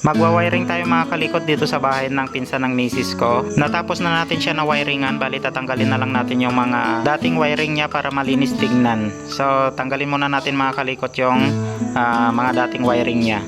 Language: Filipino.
Magwa-wiring tayo mga kalikot dito sa bahay ng pinsan ng misis ko. Natapos na natin siya na wiringan, bali tatanggalin na lang natin yung mga dating wiring niya para malinis tignan. So tanggalin muna natin mga kalikot yung uh, mga dating wiring niya.